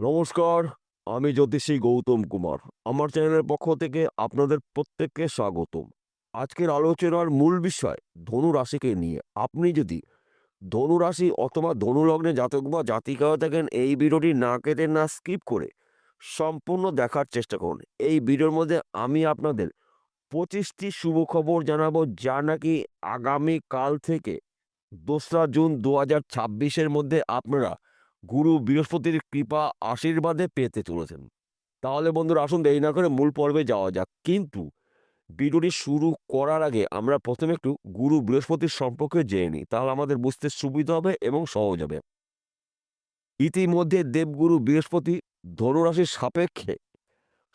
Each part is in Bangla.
নমস্কার, আমি জ্যোতিষী গৌতম কুমার। আমার চ্যানেলের পক্ষ থেকে আপনাদের প্রত্যেককে স্বাগতম। আজকের আলোচনার মূল বিষয় ধনু রাশিকে নিয়ে। আপনি যদি ধনু রাশি অথবা ধনু লগ্নে জাতক বা জাতিকা থাকেন, এই ভিডিওটি না কেটে না স্কিপ করে সম্পূর্ণ দেখার চেষ্টা করুন। এই ভিডিওর মধ্যে আমি আপনাদের পঁচিশটি শুভ খবর জানাব, যা নাকি আগামী কাল থেকে দোসরা জুন দু হাজার মধ্যে আপনারা গুরু বৃহস্পতির কৃপা আশীর্বাদে পেতে চলেছেন। তাহলে বন্ধুরা আসুন দেরি না করে মূল পর্বে যাওয়া যাক। কিন্তু ভিডিওটি শুরু করার আগে আমরা প্রথমে একটু গুরু বৃহস্পতির সম্পর্কে জেনে নিই। তাহলে আমাদের বুঝতে সুবিধা হবে এবং সহজ হবে। ইতিমধ্যে দেবগুরু বৃহস্পতি ধনুরাশির সাপেক্ষে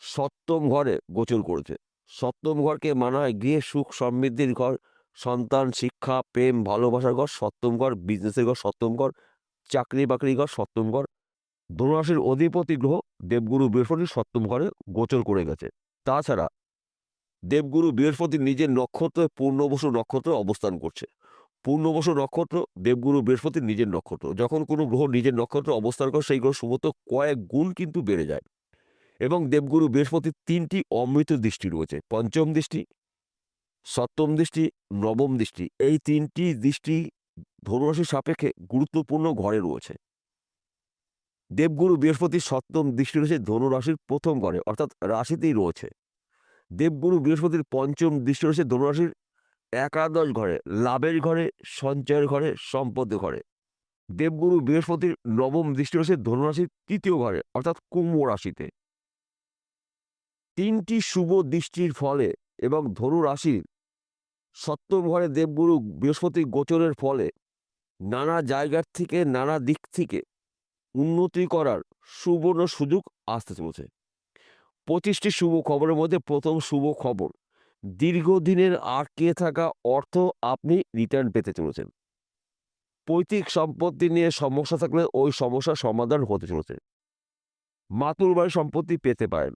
সপ্তম ঘরে গোচর করেছে। সপ্তম ঘরকে মানা হয় গৃহে সুখ সমৃদ্ধির ঘর, সন্তান, শিক্ষা, প্রেম, ভালোবাসার ঘর, সপ্তম ঘর বিজনেসের ঘর, সপ্তম ঘর চাকরি বাকরি ঘর, সপ্তম ঘর। ধনুরাশির অধিপতি গ্রহ দেবগুরু বৃহস্পতি সপ্তম ঘরে গোচর করে গেছে। তাছাড়া দেবগুরু বৃহস্পতি নিজের নক্ষত্র, পূর্ণবসু নক্ষত্রে অবস্থান করছে। পূর্ণবসু নক্ষত্র দেবগুরু বৃহস্পতি নিজের নক্ষত্র। যখন কোনো গ্রহ নিজের নক্ষত্রে অবস্থান করে, সেই গ্রহ সমস্ত কয়েক গুণ কিন্তু বেড়ে যায়। এবং দেবগুরু বৃহস্পতির তিনটি অমৃত দৃষ্টি রয়েছে। পঞ্চম দৃষ্টি, সপ্তম দৃষ্টি, নবম দৃষ্টি। এই তিনটি দৃষ্টি ধনুরাশির সাপেক্ষে গুরুত্বপূর্ণ ঘরে রয়েছে। দেবগুরু বৃহস্পতির সপ্তম দৃষ্টি রয়েছে ধনুরাশির প্রথম ঘরে, অর্থাৎ রাশিতেই রয়েছে। দেবগুরু বৃহস্পতির পঞ্চম দৃষ্টি রয়েছে ধনুরাশির একাদশ ঘরে, লাভের ঘরে, সঞ্চয়ের ঘরে, সম্পদের ঘরে। দেবগুরু বৃহস্পতির নবম দৃষ্টি রয়েছে ধনুরাশির তৃতীয় ঘরে, অর্থাৎ কুম্ভ রাশিতে। তিনটি শুভ দৃষ্টির ফলে এবং ধনু রাশির সপ্তম ঘরে দেবগুরু বৃহস্পতি গোচরের ফলে নানা জায়গার থেকে, নানা দিক থেকে উন্নতি করার সুবর্ণ সুযোগ আসতে চলেছে। পঁচিশটি শুভ খবরের মধ্যে প্রথম শুভ খবর, দীর্ঘদিনের আটকে থাকা অর্থ আপনি রিটার্ন পেতে চলেছেন। পৈতৃক সম্পত্তি নিয়ে সমস্যা থাকলে ওই সমস্যার সমাধান হতে চলেছে। মাতুর বাড়ির সম্পত্তি পেতে পারেন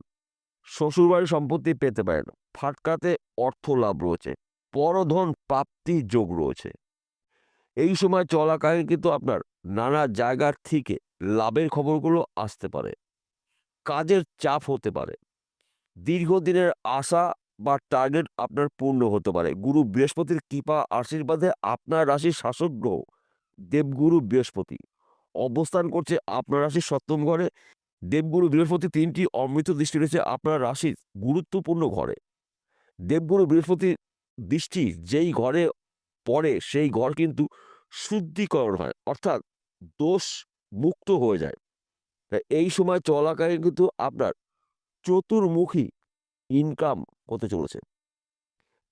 শ্বশুর বাড়ির সম্পত্তি পেতে পারেন, ফাটকাতে অর্থ লাভ রয়েছে, পরধন প্রাপ্তি যোগ রয়েছে। এই সময় চলাকালীন কিন্তু আপনার নানা জায়গার থেকে লাভের খবরগুলো আসতে পারে। কাজের চাপ হতে পারে। দীর্ঘদিনের আশা বা টার্গেট আপনার পূর্ণ হতে পারে। গুরু বৃহস্পতির কৃপা, আশীর্বাদে আপনার রাশির শাসক গ্রহ, দেবগুরু বৃহস্পতি অবস্থান করছে আপনার রাশির সপ্তম ঘরে। দেবগুরু বৃহস্পতি তিনটি অমৃত দৃষ্টি রয়েছে আপনার রাশির গুরুত্বপূর্ণ ঘরে। দেবগুরু বৃহস্পতি দৃষ্টি যেই ঘরে পড়ে, সেই ঘর কিন্তু শুদ্ধিকরণ হয়, অর্থাৎ দোষ মুক্ত হয়ে যায়। তাই এই সময় চলাকালীন কিন্তু আপনার চতুর্মুখী ইনকাম হতে চলেছে।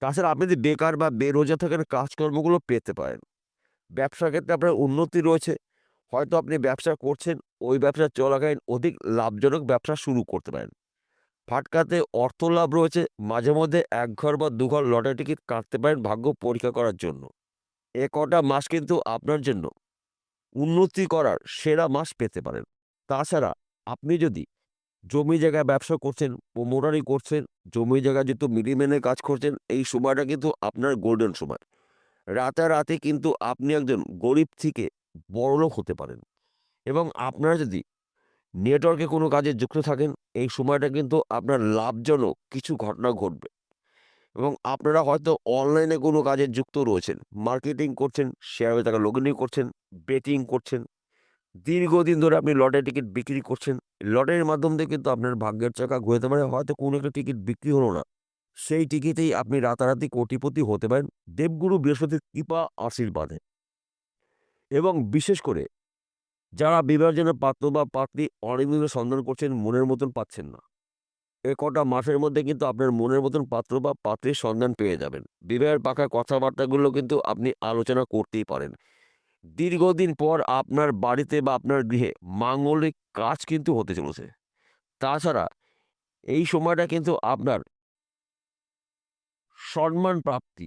তাছাড়া আপনি যদি বেকার বা বেরোজগার থাকেন, কাজকর্মগুলো পেতে পারেন। ব্যবসার ক্ষেত্রে আপনার উন্নতি রয়েছে। হয়তো আপনি ব্যবসা করছেন, ওই ব্যবসা চলাকালীন অধিক লাভজনক ব্যবসা শুরু করতে পারেন। ফাটকাতে অর্থ লাভ রয়েছে মাঝে মধ্যে এক ঘর বা দুঘর লটারি টিকিট কাটতে পারেন ভাগ্য পরীক্ষা করার জন্য। এ কটা মাস কিন্তু আপনার জন্য উন্নতি করার সেরা মাস পেতে পারেন। তাছাড়া আপনি যদি জমি জায়গায় ব্যবসা করছেন প্রমোটারি করছেন, জমি জায়গায় যেহেতু মিডিমেনে কাজ করছেন, এই সময়টা কিন্তু আপনার গোল্ডেন সময়। রাতারাতি কিন্তু আপনি একজন গরিব থেকে বড়লোক হতে পারেন এবং আপনারা যদি নেটওয়ার্কে কোনো কাজে যুক্ত থাকেন, এই সময়টা কিন্তু আপনার লাভজনক কিছু ঘটনা ঘটবে। এবং আপনারা হয়তো অনলাইনে কোনো কাজে যুক্ত রয়েছেন। মার্কেটিং করছেন শেয়ারে টাকা লগিনি করছেন বেটিং করছেন। দীর্ঘদিন ধরে আপনি লটারি টিকিট বিক্রি করছেন। লটারির মাধ্যম দিয়ে কিন্তু আপনার ভাগ্যের চাকা ঘুরতে পারে। হয়তো কোনো একটা টিকিট বিক্রি হলো না। সেই টিকিটেই আপনি রাতারাতি কোটিপতি হতে পারেন। দেবগুরু বৃহস্পতির কৃপা আশীর্বাদে। এবং বিশেষ করে, যারা বিবাহের জন্য পাত্র বা পাত্রী অনেকদিন সন্ধান করছেন, মনের মতন পাচ্ছেন না। এ কটা মাসের মধ্যে কিন্তু আপনার মনের মতন পাত্র বা পাত্রের সন্ধান পেয়ে যাবেন। বিবাহের পাকা কথাবার্তাগুলো কিন্তু আপনি আলোচনা করতেই পারেন। দীর্ঘদিন পর আপনার বাড়িতে বা আপনার গৃহে মাঙ্গলিক কাজ কিন্তু হতে চলেছে। তাছাড়া এই সময়টা কিন্তু আপনার সম্মান প্রাপ্তি,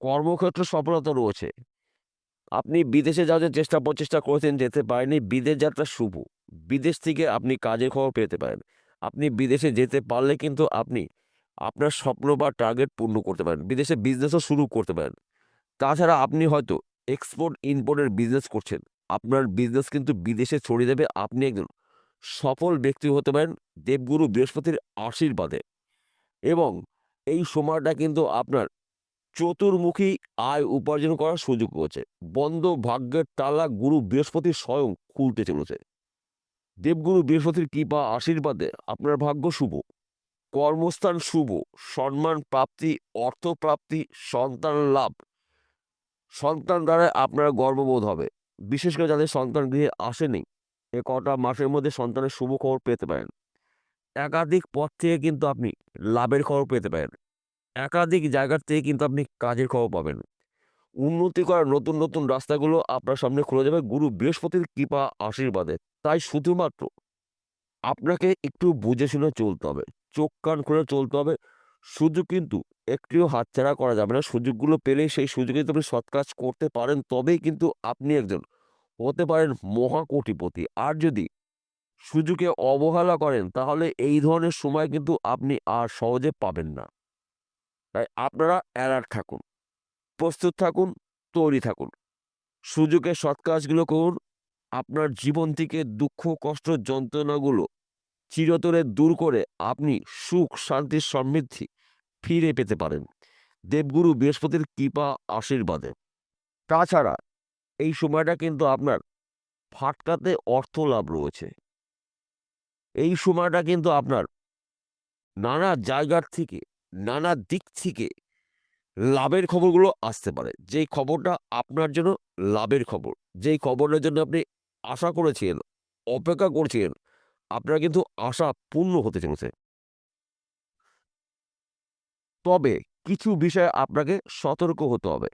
কর্মক্ষেত্র সফলতা রয়েছে। আপনি বিদেশে যাওয়ার চেষ্টা প্রচেষ্টা করেছেন যেতে পারেনি বিদেশ যাত্রা শুভ। বিদেশ থেকে আপনি কাজের খবর পেতে পারেন। আপনি বিদেশে যেতে পারলে কিন্তু আপনি আপনার স্বপ্ন বা টার্গেট পূর্ণ করতে পারেন। বিদেশে বিজনেসও শুরু করতে পারেন। তাছাড়া আপনি হয়তো এক্সপোর্ট ইম্পোর্টের বিজনেস করছেন। আপনার বিজনেস কিন্তু বিদেশে ছড়িয়ে দেবে। আপনি একজন সফল ব্যক্তি হতে পারেন দেবগুরু বৃহস্পতির আশীর্বাদে। এবং এই সময়টা কিন্তু আপনার চতুর্মুখী আয় উপার্জন করার সুযোগ রয়েছে। বন্ধ ভাগ্যের তালা গুরু বৃহস্পতি স্বয়ং খুলতে চলেছে। দেবগুরু বৃহস্পতির কৃপা আশীর্বাদে আপনার ভাগ্য শুভ। কর্মস্থান শুভ, সম্মান প্রাপ্তি, অর্থ প্রাপ্তি, সন্তান লাভ। সন্তান দ্বারা আপনার গর্ববোধ হবে। বিশেষ করে যাদের সন্তান গৃহে আসেনি, এ কটা মাসের মধ্যে সন্তানের শুভ খবর পেতে পারেন। একাধিক পথ থেকে কিন্তু আপনি লাভের খবর পেতে পারেন। একাধিক জায়গার থেকে কিন্তু আপনি কাজের খবর পাবেন। উন্নতি করার নতুন নতুন রাস্তাগুলো আপনার সামনে খুলে যাবে। গুরু বৃহস্পতির কৃপা আশীর্বাদে। তাই শুধুমাত্র আপনাকে একটু বুঝে শুনে চলতে হবে। চোখ, কান খুলে চলতে হবে। সুযোগ কিন্তু একটিও হাতছাড়া করা যাবে না। সুযোগগুলো পেলেই সেই সুযোগে যদি আপনি সৎ কাজ করতে পারেন, তবেই কিন্তু আপনি একজন হতে পারেন মহাকোটিপতি। আর যদি সুযোগে অবহেলা করেন, তাহলে এই ধরনের সময় কিন্তু আপনি আর সহজে পাবেন না। তাই আপনারা অ্যালার্ট থাকুন। প্রস্তুত থাকুন, তৈরি থাকুন। সুযোগে সৎ কাজগুলো করুন। আপনার জীবন থেকে দুঃখ, কষ্ট, যন্ত্রণাগুলো চিরতরে দূর করে আপনি সুখ শান্তির সমৃদ্ধি ফিরে পেতে পারেন। দেবগুরু বৃহস্পতির কৃপা আশীর্বাদে। তাছাড়া এই সময়টা কিন্তু আপনার ফাটকাতে অর্থ লাভ রয়েছে। এই সময়টা কিন্তু আপনার নানা জায়গার থেকে, নানা দিক থেকে লাভের খবরগুলো আসতে পারে। যেই খবরটা আপনার জন্য লাভের খবর, যেই খবরের জন্য আপনি আশা করেছিলেন, অপেক্ষা করছিলেন, আপনার কিন্তু আশা পূর্ণ হতে চলেছে। তবে কিছু বিষয়ে আপনাকে সতর্ক হতে হবে।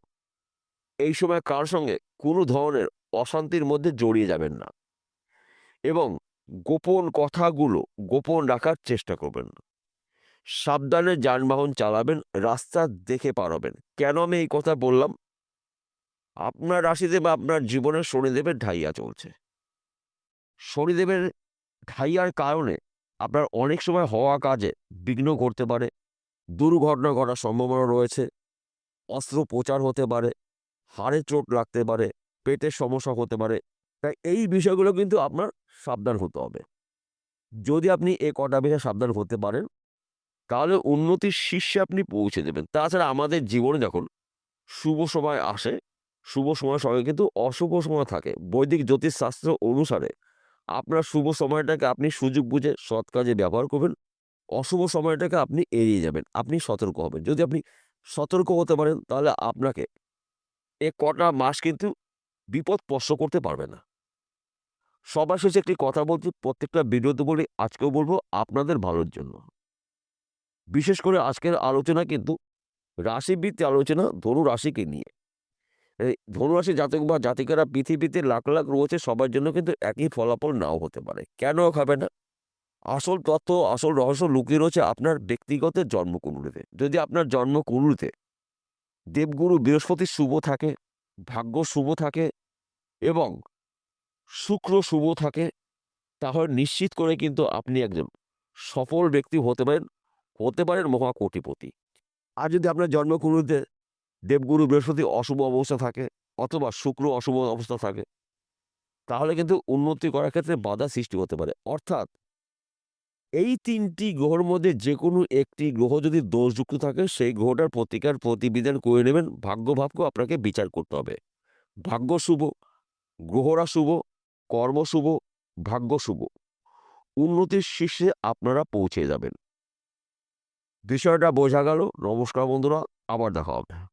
এই সময় কার সঙ্গে কোনো ধরনের অশান্তির মধ্যে জড়িয়ে যাবেন না এবং গোপন কথাগুলো গোপন রাখার চেষ্টা করবেন সাবধানে যানবাহন চালাবেন, রাস্তা দেখে পারবেন কেন আমি এই কথা বললাম? আপনার রাশিতে বা আপনার জীবনে শনিদেবের ঢাইয়া চলছে। শনিদেবের ঢাইয়ার কারণে আপনার অনেক সময় হওয়া কাজে বিঘ্ন ঘটতে পারে, দুর্ঘটনা ঘটার সম্ভাবনা রয়েছে অস্ত্রোপচার হতে পারে, হাড়ে চোট লাগতে পারে, পেটের সমস্যা হতে পারে। তাই এই বিষয়গুলো কিন্তু আপনার সাবধান হতে হবে। যদি আপনি এ কটা বিষয়ে সাবধান হতে পারেন তাহলে উন্নতির শীর্ষে আপনি পৌঁছে দেবেন। তাছাড়া আমাদের জীবনে যখন শুভ সময় আসে, শুভ সময়ের সঙ্গে কিন্তু অশুভ সময় থাকে। বৈদিক জ্যোতিষশাস্ত্র অনুসারে আপনার শুভ সময়টাকে আপনি সুযোগ বুঝে সৎ কাজে ব্যবহার করবেন। অশুভ সময়টাকে আপনি এড়িয়ে যাবেন। আপনি সতর্ক হবেন। যদি আপনি সতর্ক হতে পারেন, তাহলে আপনাকে এ কটা মাস কিন্তু বিপদ স্পর্শ করতে পারবে না। সবার শেষে একটি কথা বলছি, প্রত্যেকটা ভিডিওতে বলি, আজকেও বলব, আপনাদের ভালোর জন্য। বিশেষ করে আজকের আলোচনা কিন্তু রাশিভিত্তিক আলোচনা ধনু রাশিকে নিয়ে। ধনুরাশি জাতক বা জাতিকারা পৃথিবীতে লাখ লাখ রয়েছে, সবার জন্য কিন্তু একই ফলাফল নাও হতে পারে। কেন হবে না? আসল তথ্য, আসল রহস্য লুকিয়ে রয়েছে আপনার ব্যক্তিগত জন্মকুণ্ডলিতে। যদি আপনার জন্মকুণ্ডলিতে দেবগুরু বৃহস্পতি শুভ থাকে, ভাগ্য শুভ থাকে এবং শুক্র শুভ থাকে, তাহলে নিশ্চিত করে কিন্তু আপনি একজন সফল ব্যক্তি হতে পারেন। হতে পারেন মহাকোটিপতি। আর যদি আপনার জন্মকুণ্ডলিতে দেবগুরু বৃহস্পতি অশুভ অবস্থা থাকে অথবা শুক্র অশুভ অবস্থা থাকে, তাহলে কিন্তু উন্নতি করার ক্ষেত্রে বাধা সৃষ্টি হতে পারে। অর্থাৎ এই তিনটি গ্রহর মধ্যে যে কোনো একটি গ্রহ যদি দোষযুক্ত থাকে, সেই গ্রহটার প্রতিকার প্রতিবিধান করে নেবেন। ভাগ্য ভাগ্য আপনাকে বিচার করতে হবে। ভাগ্য শুভ, গ্রহরা শুভ, কর্ম শুভ, ভাগ্য শুভ। উন্নতির শীর্ষে আপনারা পৌঁছে যাবেন। বিষয়টা বোঝা গেল। নমস্কার বন্ধুরা আবার দেখা হবে।